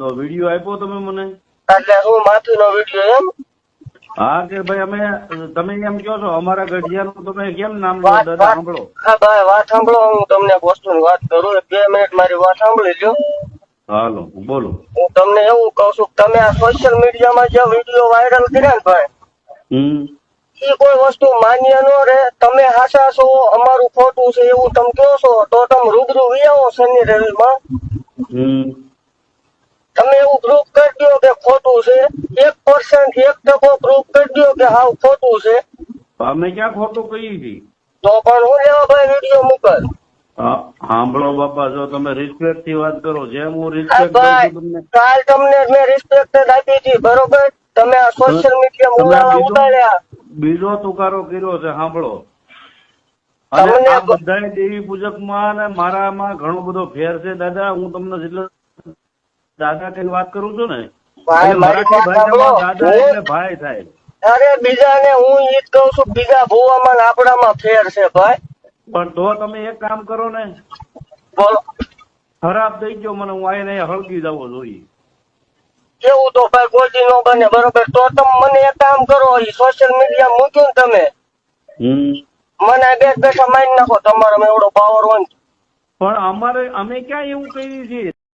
તો વીડિયો આપ્યો તમે મને? એટલે હું માથું નો વીડિયો એમ? હા કે ભાઈ અમે તમે એમ કહો છો અમારા ગઢિયાનું તમે કેમ નામ દાદા સાંભળો. હા ભાઈ વાત સાંભળો હું તમને વસ્તુ ની વાત કરું બે મિનિટ મારી વાત સાંભળી લ્યો. હાલો બોલો. હું તમને એવું કહું છું કે તમે આ સોશિયલ મીડિયામાં જે વીડિયો વાયરલ કર્યા ને ભાઈ હમ. એ કોઈ વસ્તુ માન્ય ન રહે. તમે હાસા છો અમારું ખોટું છે એવું તમે કહો છો તો તમે રૂબરૂ વિયાવો શનિ રવિમાં. હમ. તમે એવું પ્રૂફ કરી દો કે ખોટું છે. એક પર્સન્ટ એક ટકો પ્રૂફ કરી દો કે હાવ ખોટું છે. અમે ક્યાં ખોટું કહ્યું છે તો પણ હું લેવા ભાઈ વીડિયો મોકલ સાંભળો બાપા જો તમે રિસ્પેક્ટથી વાત કરો જેમ હું રિસ્પેક્ટ કાલ તમને મેં રિસ્પેક્ટ આપી હતી બરોબર? તમે આ સોશિયલ મીડિયા મોકલવા ઉડાડ્યા બીજો તુકારો કર્યો છે સાંભળો. અને આ બધા દેવી પૂજકમાં અને મારામાં ઘણો બધો ફેર છે દાદા હું તમને જેટલો દાદા કઈ વાત કરું છું ને? ભાઈ, મરાઠી ભાષામાં દાદા એટલે ભાઈ થાય. અરે બીજાને હું ઈ જ કહું છું બીજા ભૂવામાં ને આપણામાં ફેર છે ભાઈ. પણ તો તમે એક કામ કરો ને બોલો. ખરાબ થઈ ગયો મને હું આઈને હળગી જવો જોઈએ કેવું તો ભાઈ ગોજી નો બને બરોબર? તો તમે મને એક કામ કરો સોશિયલ મીડિયા મૂક્યું ને તમે. મને બેઠ બેઠા મારી નાખો તમારે એવડો પાવર હોય પણ અમારે અમે ક્યાં એવું કહીએ છીએ?